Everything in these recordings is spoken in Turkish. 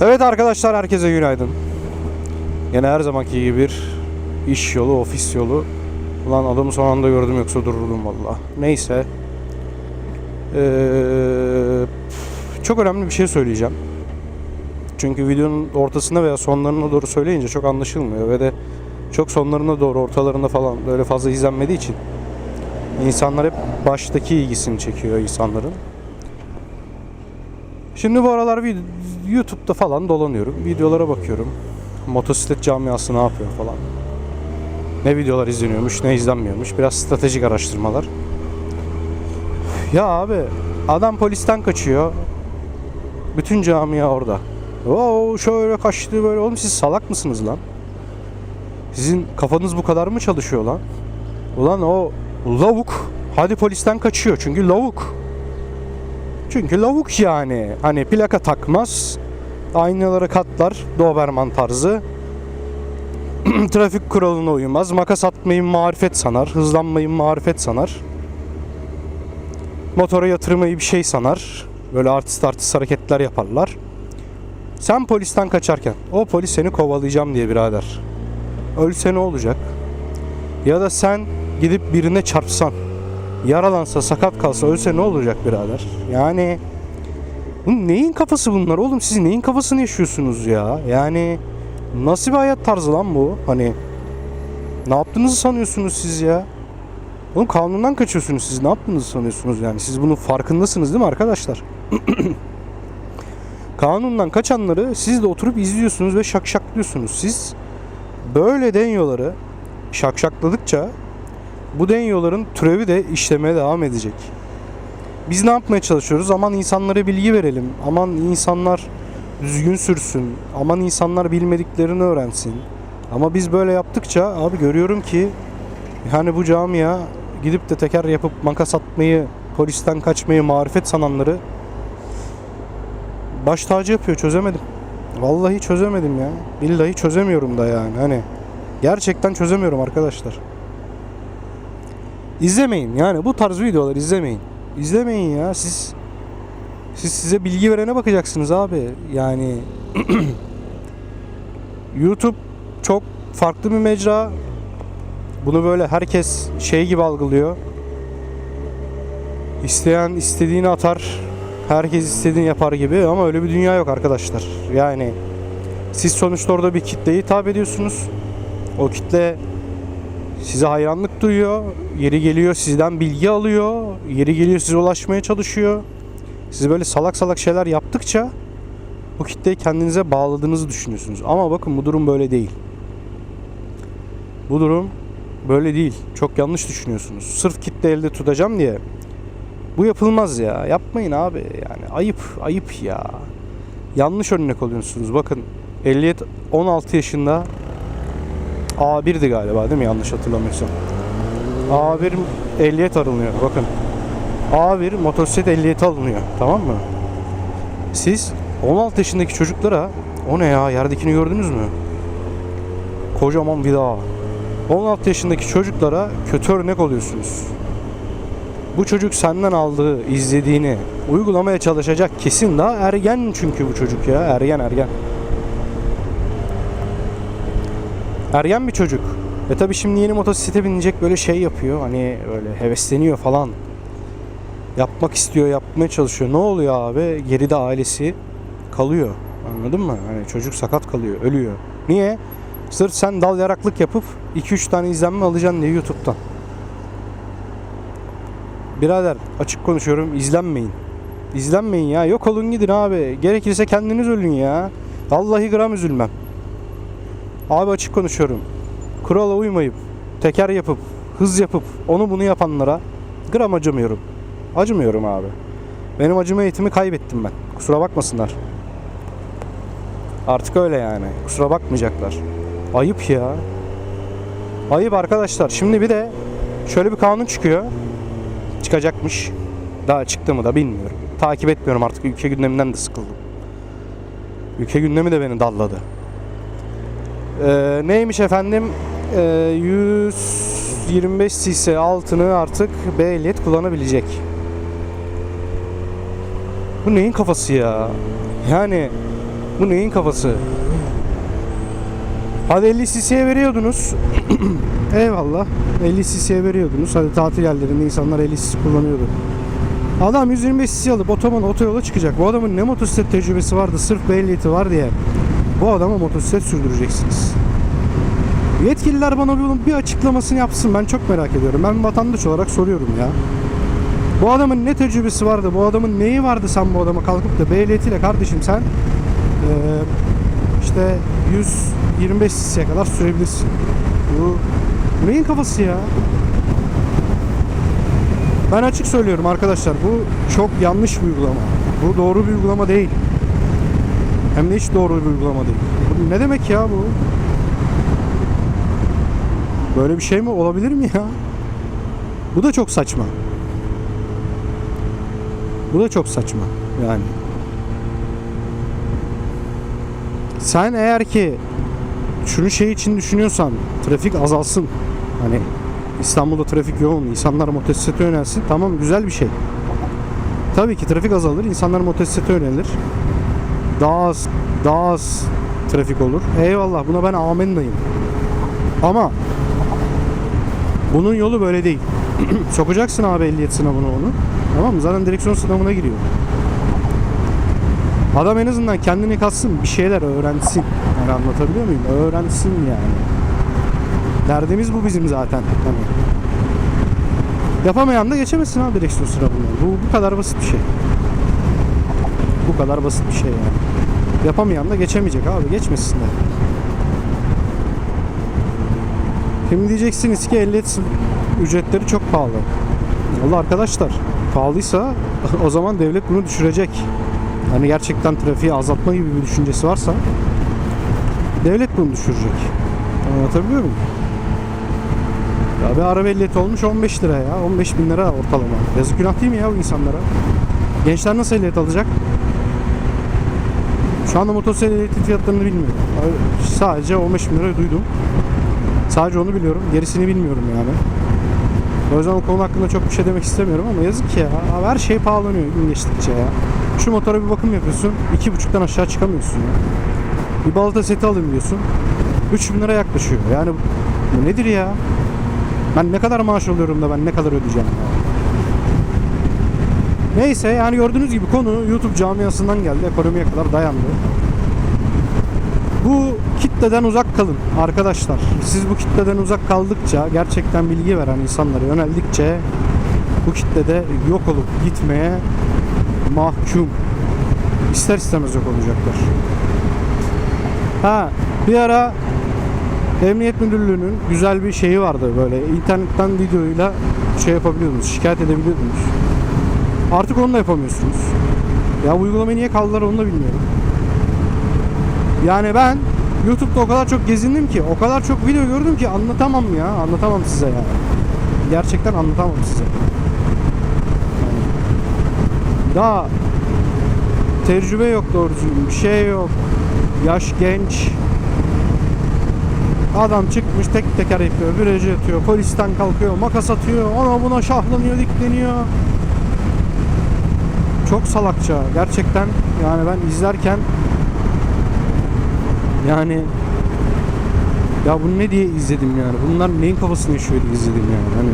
Evet arkadaşlar herkese günaydın. Yine her zamanki gibi bir iş yolu, ofis yolu. Ulan adamı son anda gördüm yoksa dururdum valla. Neyse. Ee, çok önemli bir şey söyleyeceğim. Çünkü videonun ortasına veya sonlarına doğru söyleyince çok anlaşılmıyor ve de çok sonlarına doğru ortalarında falan böyle fazla izlenmediği için insanlar hep baştaki ilgisini çekiyor insanların. Şimdi bu aralar YouTube'da falan dolanıyorum. Videolara bakıyorum. Motosiklet camiası ne yapıyor falan. Ne videolar izleniyormuş, ne izlenmiyormuş. Biraz stratejik araştırmalar. Ya abi adam polisten kaçıyor. Bütün camia orada. Oo şöyle kaçtı böyle. Oğlum siz salak mısınız lan? Sizin kafanız bu kadar mı çalışıyor lan? Ulan o lavuk hadi polisten kaçıyor çünkü lavuk. Çünkü lavuk yani. Hani plaka takmaz. Aynaları katlar. Doberman tarzı. Trafik kuralına uymaz. Makas atmayı marifet sanar. Hızlanmayı marifet sanar. Motora yatırmayı bir şey sanar. Böyle artist artist hareketler yaparlar. Sen polisten kaçarken o polis seni kovalayacağım diye birader. Ölse ne olacak? Ya da sen gidip birine çarpsan yaralansa, sakat kalsa, ölse ne olacak birader? Yani bu neyin kafası bunlar oğlum? Siz neyin kafasını yaşıyorsunuz ya? Yani nasıl bir hayat tarzı lan bu? Hani ne yaptığınızı sanıyorsunuz siz ya? Oğlum kanundan kaçıyorsunuz siz. Ne yaptığınızı sanıyorsunuz yani? Siz bunun farkındasınız değil mi arkadaşlar? Kanundan kaçanları siz de oturup izliyorsunuz ve şakşaklıyorsunuz. Siz böyle denyoları şakşakladıkça bu denyoların türevi de işlemeye devam edecek. Biz ne yapmaya çalışıyoruz? Aman insanlara bilgi verelim. Aman insanlar düzgün sürsün. Aman insanlar bilmediklerini öğrensin. Ama biz böyle yaptıkça abi görüyorum ki yani bu camia gidip de teker yapıp makas atmayı, polisten kaçmayı marifet sananları baş tacı yapıyor çözemedim. Vallahi çözemedim ya. Billahi çözemiyorum da yani. Hani gerçekten çözemiyorum arkadaşlar. İzlemeyin yani bu tarz videolar izlemeyin. İzlemeyin ya siz siz size bilgi verene bakacaksınız abi. Yani YouTube çok farklı bir mecra. Bunu böyle herkes şey gibi algılıyor. İsteyen istediğini atar. Herkes istediğini yapar gibi ama öyle bir dünya yok arkadaşlar. Yani siz sonuçta orada bir kitleye hitap ediyorsunuz. O kitle size hayranlık duyuyor. Yeri geliyor sizden bilgi alıyor. Yeri geliyor size ulaşmaya çalışıyor. Siz böyle salak salak şeyler yaptıkça bu kitleyi kendinize bağladığınızı düşünüyorsunuz. Ama bakın bu durum böyle değil. Bu durum böyle değil. Çok yanlış düşünüyorsunuz. Sırf kitle elde tutacağım diye bu yapılmaz ya. Yapmayın abi. Yani ayıp, ayıp ya. Yanlış örnek oluyorsunuz. Bakın ehliyet 16 yaşında A1'di galiba değil mi? Yanlış hatırlamıyorsam. A1 ehliyet alınıyor. Bakın. A1 motosiklet ehliyeti alınıyor. Tamam mı? Siz 16 yaşındaki çocuklara o ne ya yerdekini gördünüz mü? Kocaman bir dağ. 16 yaşındaki çocuklara kötü örnek oluyorsunuz. Bu çocuk senden aldığı, izlediğini uygulamaya çalışacak kesin daha ergen çünkü bu çocuk ya. Ergen ergen. Ergen bir çocuk. Ve tabii şimdi yeni motosiklete binecek böyle şey yapıyor. Hani böyle hevesleniyor falan. Yapmak istiyor, yapmaya çalışıyor. Ne oluyor abi? Geride ailesi kalıyor. Anladın mı? Hani çocuk sakat kalıyor, ölüyor. Niye? Sırf sen dal yaraklık yapıp 2-3 tane izlenme alacaksın diye YouTube'dan. Birader açık konuşuyorum izlenmeyin. İzlenmeyin ya. Yok olun gidin abi. Gerekirse kendiniz ölün ya. Vallahi gram üzülmem. Abi açık konuşuyorum. Kurala uymayıp, teker yapıp, hız yapıp onu bunu yapanlara gram acımıyorum. Acımıyorum abi. Benim acıma eğitimi kaybettim ben. Kusura bakmasınlar. Artık öyle yani. Kusura bakmayacaklar. Ayıp ya. Ayıp arkadaşlar. Şimdi bir de şöyle bir kanun çıkıyor. Çıkacakmış. Daha çıktı mı da bilmiyorum. Takip etmiyorum artık. Ülke gündeminden de sıkıldım. Ülke gündemi de beni dalladı. Ee, neymiş efendim? Ee, 125 cc altını artık B ehliyet kullanabilecek. Bu neyin kafası ya? Yani Bu neyin kafası? Hadi 50 cc'ye veriyordunuz. Eyvallah. 50 cc'ye veriyordunuz. Hadi tatil yerlerinde insanlar 50 cc kullanıyordu. Adam 125 cc alıp otoban otoyola çıkacak. Bu adamın ne motosiklet tecrübesi vardı sırf B ehliyeti var diye. Bu adama motosiklet sürdüreceksiniz. Yetkililer bana bunun bir açıklamasını yapsın. Ben çok merak ediyorum. Ben vatandaş olarak soruyorum ya. Bu adamın ne tecrübesi vardı? Bu adamın neyi vardı sen bu adama kalkıp da B ehliyetiyle kardeşim sen eee, işte 125 cc'ye kadar sürebilirsin. Bu neyin kafası ya? Ben açık söylüyorum arkadaşlar. Bu çok yanlış bir uygulama. Bu doğru bir uygulama değil. Hem de hiç doğru bir uygulama değil. Bu ne demek ya bu? Böyle bir şey mi olabilir mi ya? Bu da çok saçma. Bu da çok saçma yani. Sen eğer ki şunu şey için düşünüyorsan trafik azalsın. Hani İstanbul'da trafik yoğun, insanlar motosiklete yönelsin. Tamam güzel bir şey. Tabii ki trafik azalır, insanlar motosiklete yönelir. Daha az, daha az trafik olur. Eyvallah buna ben amennayım. Ama bunun yolu böyle değil. Sokacaksın abi ehliyet sınavına onu. Tamam mı? Zaten direksiyon sınavına giriyor. Adam en azından kendini katsın, bir şeyler öğrensin. Yani anlatabiliyor muyum? Öğrensin yani. Derdimiz bu bizim zaten. Hani. Yapamayan da geçemezsin abi direksiyon sınavından. Bu, bu kadar basit bir şey. Bu kadar basit bir şey yani. Yapamayan da geçemeyecek abi. Geçmesin de. Şimdi diyeceksiniz ki ehliyet ücretleri çok pahalı. Valla arkadaşlar pahalıysa o zaman devlet bunu düşürecek. Hani gerçekten trafiği azaltma gibi bir düşüncesi varsa devlet bunu düşürecek. Anlatabiliyor muyum? Ya bir araba ehliyeti olmuş 15 lira ya. 15 bin lira ortalama. Yazık günah değil mi ya bu insanlara? Gençler nasıl ehliyet alacak? Şu anda motosiklet ehliyeti fiyatlarını bilmiyorum. Sadece 15 bin lira duydum. Sadece onu biliyorum. Gerisini bilmiyorum yani. O yüzden o konu hakkında çok bir şey demek istemiyorum ama yazık ya. Abi her şey pahalanıyor gün geçtikçe ya. Şu motora bir bakım yapıyorsun. iki buçuktan aşağı çıkamıyorsun ya. Bir balata seti alayım diyorsun. 3 bin lira yaklaşıyor. Yani bu nedir ya? Ben ne kadar maaş alıyorum da ben ne kadar ödeyeceğim ya? Neyse yani gördüğünüz gibi konu YouTube camiasından geldi. Ekonomiye kadar dayandı. Bu kitleden uzak kalın arkadaşlar. Siz bu kitleden uzak kaldıkça gerçekten bilgi veren insanlara yöneldikçe bu kitlede yok olup gitmeye mahkum. İster istemez yok olacaklar. Ha bir ara Emniyet Müdürlüğü'nün güzel bir şeyi vardı böyle internetten videoyla şey yapabiliyordunuz, şikayet edebiliyordunuz. Artık onu da yapamıyorsunuz. Ya uygulamayı niye kaldılar onu da bilmiyorum. Yani ben YouTube'da o kadar çok gezindim ki, o kadar çok video gördüm ki anlatamam ya, anlatamam size yani. Gerçekten anlatamam size. Daha tecrübe yok doğru düzgün, bir şey yok. Yaş genç. Adam çıkmış tek teker yapıyor, virajı atıyor, polisten kalkıyor, makas atıyor, ona buna şahlanıyor, dikleniyor. Çok salakça gerçekten yani ben izlerken yani ya bunu ne diye izledim yani bunlar neyin kafasını yaşıyor diye izledim yani hani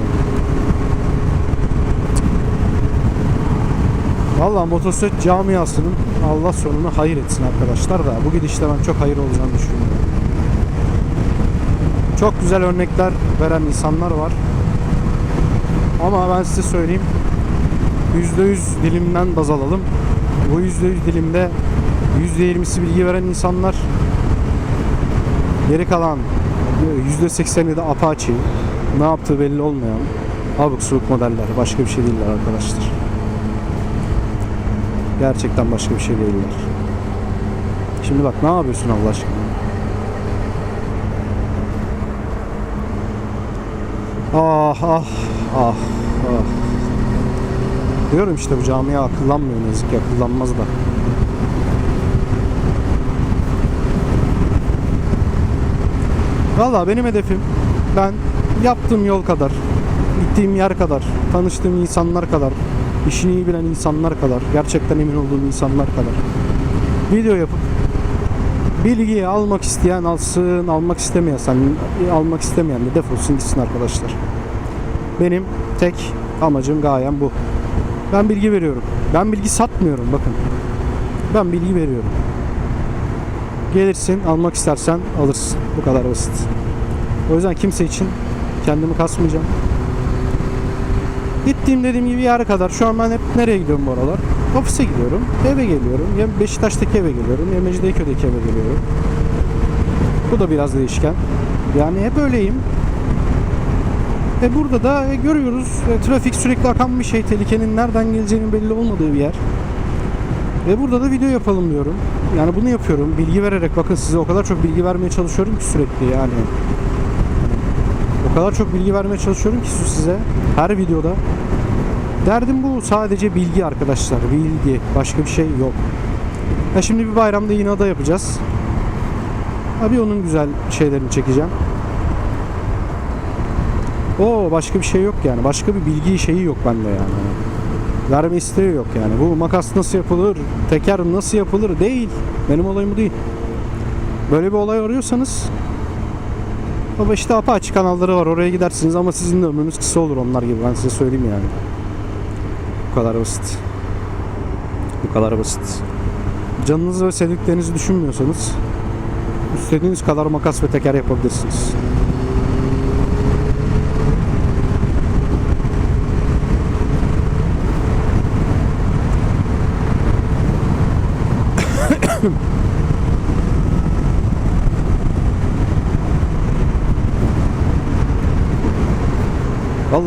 Valla motosiklet camiasının Allah sonunu hayır etsin arkadaşlar da bu gidişte ben çok hayır olacağını düşünüyorum. Çok güzel örnekler veren insanlar var. Ama ben size söyleyeyim %100 dilimden baz alalım. Bu %100 dilimde %20'si bilgi veren insanlar geri kalan %80'i de apaçi ne yaptığı belli olmayan abuk subuk modeller başka bir şey değiller arkadaşlar. Gerçekten başka bir şey değiller. Şimdi bak ne yapıyorsun Allah aşkına? Ah ah ah ah. Diyorum işte bu camia akıllanmıyor ne yazık ki akıllanmaz da. Valla benim hedefim ben yaptığım yol kadar, gittiğim yer kadar, tanıştığım insanlar kadar, işini iyi bilen insanlar kadar, gerçekten emin olduğum insanlar kadar video yapıp Bilgiyi almak isteyen alsın, almak istemeyen almak istemeyen de defolsun gitsin arkadaşlar. Benim tek amacım gayem bu. Ben bilgi veriyorum. Ben bilgi satmıyorum bakın. Ben bilgi veriyorum. Gelirsin, almak istersen alırsın. Bu kadar basit. O yüzden kimse için kendimi kasmayacağım. Gittiğim dediğim gibi yere kadar. Şu an ben hep nereye gidiyorum bu aralar? Ofise gidiyorum, eve geliyorum. Ya Beşiktaş'taki eve geliyorum, ya Mecidiyeköy'deki eve geliyorum. Bu da biraz değişken. Yani hep öyleyim. E burada da e, görüyoruz e, trafik sürekli akan bir şey. Tehlikenin nereden geleceğinin belli olmadığı bir yer. Ve burada da video yapalım diyorum. Yani bunu yapıyorum. Bilgi vererek bakın size o kadar çok bilgi vermeye çalışıyorum ki sürekli yani. O kadar çok bilgi vermeye çalışıyorum ki size her videoda. Derdim bu sadece bilgi arkadaşlar. Bilgi. Başka bir şey yok. Ya şimdi bir bayramda yine ada yapacağız. Abi onun güzel şeylerini çekeceğim. O başka bir şey yok yani. Başka bir bilgi şeyi yok bende yani. Verme isteği yok yani. Bu makas nasıl yapılır, teker nasıl yapılır değil. Benim olayım bu değil. Böyle bir olay arıyorsanız Baba işte apaçık kanalları var. Oraya gidersiniz ama sizin de ömrünüz kısa olur onlar gibi. Ben size söyleyeyim yani. Bu kadar basit. Bu kadar basit. Canınızı ve sevdiklerinizi düşünmüyorsanız istediğiniz kadar makas ve teker yapabilirsiniz.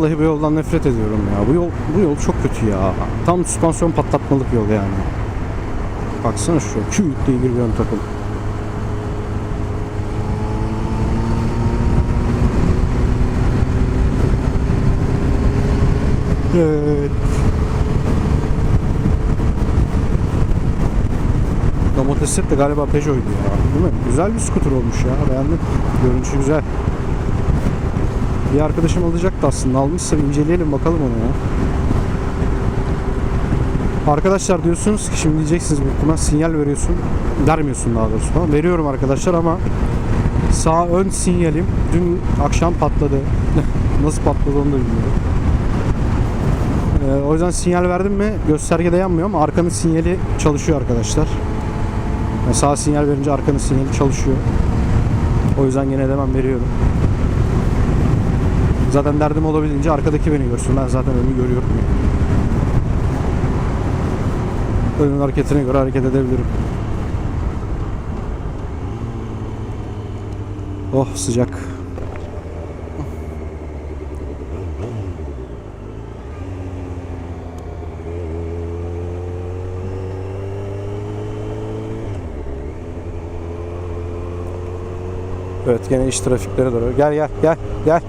Vallahi bu yoldan nefret ediyorum ya. Bu yol bu yol çok kötü ya. Tam süspansiyon patlatmalık yol yani. Baksana şu küt diye ön takım. Evet. Motosiklet de galiba Peugeot'ydu ya. Değil mi? Güzel bir skuter olmuş ya. Beğendim. Görünüşü güzel. Bir arkadaşım alacaktı aslında. Almışsa inceleyelim bakalım onu ya. Arkadaşlar diyorsunuz ki şimdi diyeceksiniz ihtimal sinyal veriyorsun. Vermiyorsun daha doğrusu falan. Veriyorum arkadaşlar ama sağ ön sinyalim dün akşam patladı. Nasıl patladı onu da bilmiyorum. Ee, o yüzden sinyal verdim mi göstergede yanmıyor ama arkanın sinyali çalışıyor arkadaşlar. Yani sağ sinyal verince arkanın sinyali çalışıyor. O yüzden yine de ben veriyorum. Zaten derdim olabildiğince arkadaki beni görsün. Ben zaten önü görüyorum. Önün hareketine göre hareket edebilirim. Oh sıcak. Evet gene iş trafiklere doğru. Gel gel gel gel.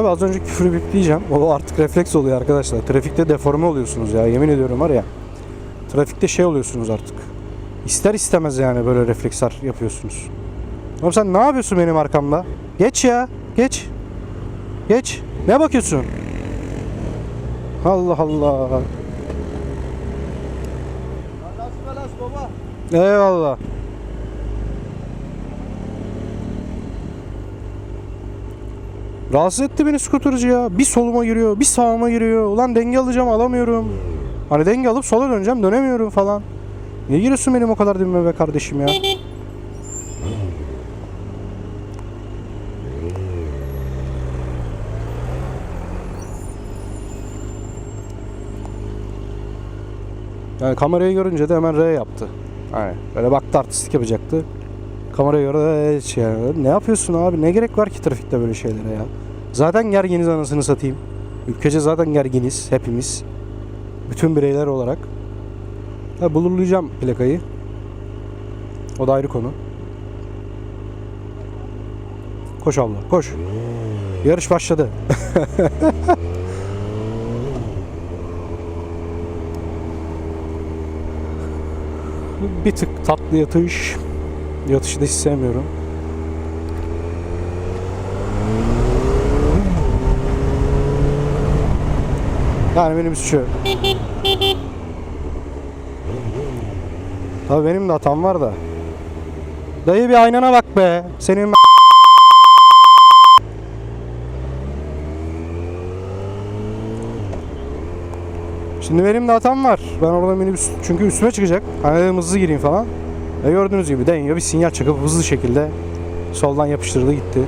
Tabi az önce küfürü bipleyeceğim. O artık refleks oluyor arkadaşlar. Trafikte deforme oluyorsunuz ya. Yemin ediyorum var ya. Trafikte şey oluyorsunuz artık. İster istemez yani böyle refleksler yapıyorsunuz. Oğlum sen ne yapıyorsun benim arkamda? Geç ya. Geç. Geç. Ne bakıyorsun? Allah Allah. Eyvallah. Rahatsız etti beni skuterci ya. Bir soluma giriyor, bir sağıma giriyor. Ulan denge alacağım alamıyorum. Hani denge alıp sola döneceğim dönemiyorum falan. Niye giriyorsun benim o kadar dibime be kardeşim ya? Yani kamerayı görünce de hemen R yaptı. Hani böyle baktı artistik yapacaktı. Kameraya göre şey. Ne yapıyorsun abi? Ne gerek var ki trafikte böyle şeylere ya? Zaten gerginiz anasını satayım. Ülkece zaten gerginiz hepimiz. Bütün bireyler olarak. Ha, bulurlayacağım plakayı. O da ayrı konu. Koş abla koş. Yarış başladı. Bir tık tatlı yatış. Yatışı da hiç sevmiyorum. Yani minibüsçü. Tabii benim de hatam var da. Dayı bir aynana bak be. Senin Şimdi benim de hatam var. Ben orada minibüs çünkü üstüme çıkacak. Hani dedim hızlı gireyim falan. E gördüğünüz gibi deniyor bir sinyal çakıp hızlı şekilde soldan yapıştırdı gitti.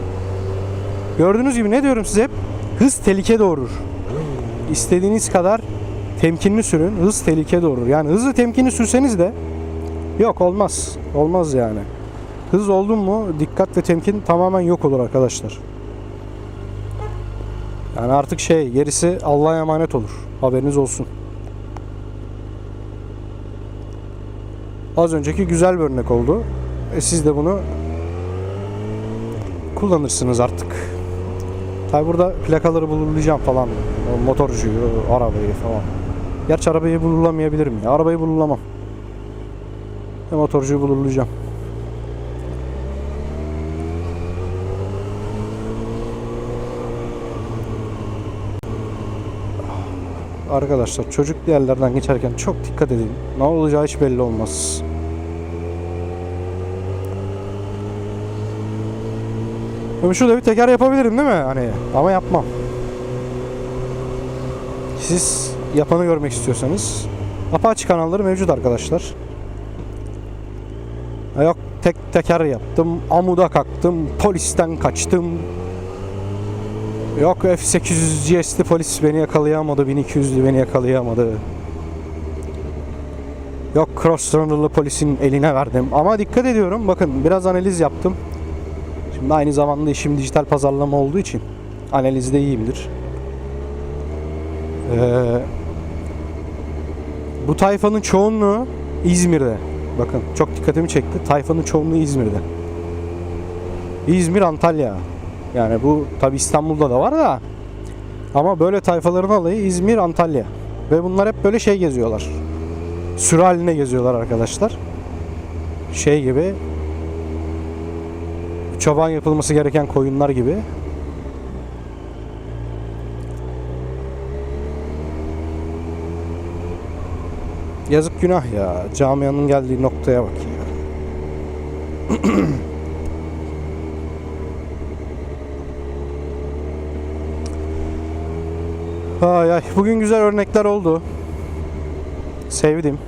Gördüğünüz gibi ne diyorum size hep? Hız tehlike doğurur. İstediğiniz kadar temkinli sürün. Hız tehlike doğurur. Yani hızlı temkinli sürseniz de yok olmaz. Olmaz yani. Hız oldun mu dikkat ve temkin tamamen yok olur arkadaşlar. Yani artık şey gerisi Allah'a emanet olur. Haberiniz olsun. Az önceki güzel bir örnek oldu. E siz de bunu kullanırsınız artık. Tabi burada plakaları bulurlayacağım falan. Motorcuyu, arabayı falan. Gerçi arabayı bulurlamayabilirim ya. Arabayı bulurlamam. E motorcuyu bulurlayacağım. Arkadaşlar çocuklu yerlerden geçerken çok dikkat edin. Ne olacağı hiç belli olmaz. Şimdi şurada bir teker yapabilirim değil mi? Hani ama yapmam. Siz yapanı görmek istiyorsanız Apache kanalları mevcut arkadaşlar. Yok tek teker yaptım, amuda kalktım, polisten kaçtım. Yok F800 GS'li polis beni yakalayamadı, 1200'lü beni yakalayamadı. Yok Crossrunner'lı polisin eline verdim. Ama dikkat ediyorum, bakın biraz analiz yaptım. Şimdi aynı zamanda işim dijital pazarlama olduğu için analizde iyiyimdir. Ee, bu tayfanın çoğunluğu İzmir'de. Bakın çok dikkatimi çekti. Tayfanın çoğunluğu İzmir'de. İzmir, Antalya. Yani bu tabi İstanbul'da da var da. Ama böyle tayfaların alayı İzmir, Antalya. Ve bunlar hep böyle şey geziyorlar. Sürü haline geziyorlar arkadaşlar. Şey gibi çoban yapılması gereken koyunlar gibi. Yazık günah ya. Camianın geldiği noktaya bak ya. Ay ay. Bugün güzel örnekler oldu. Sevdim.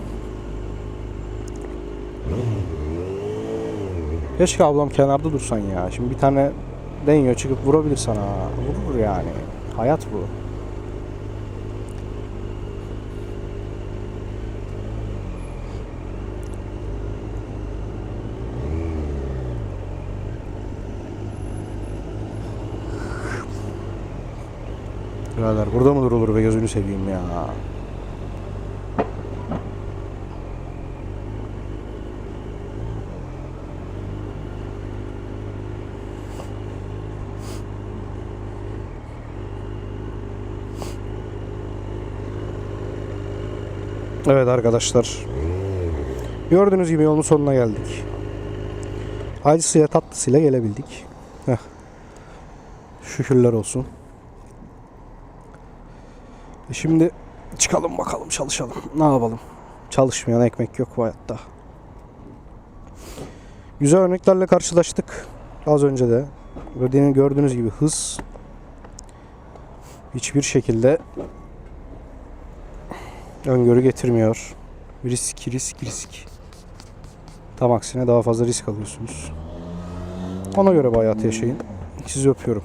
Keşke ablam kenarda dursan ya. Şimdi bir tane deniyor çıkıp vurabilir sana. Vurur yani. Hayat bu. Birader burada mı durulur be gözünü seveyim ya. Evet arkadaşlar. Gördüğünüz gibi yolun sonuna geldik. Acısıyla tatlısıyla gelebildik. Heh. Şükürler olsun. Şimdi çıkalım bakalım çalışalım. Ne yapalım? Çalışmayan ekmek yok bu hayatta. Güzel örneklerle karşılaştık. Az önce de. Gördüğünüz gibi hız hiçbir şekilde öngörü getirmiyor. Risk, risk, risk. Tam aksine daha fazla risk alıyorsunuz. Ona göre bu hayatı yaşayın. Sizi öpüyorum.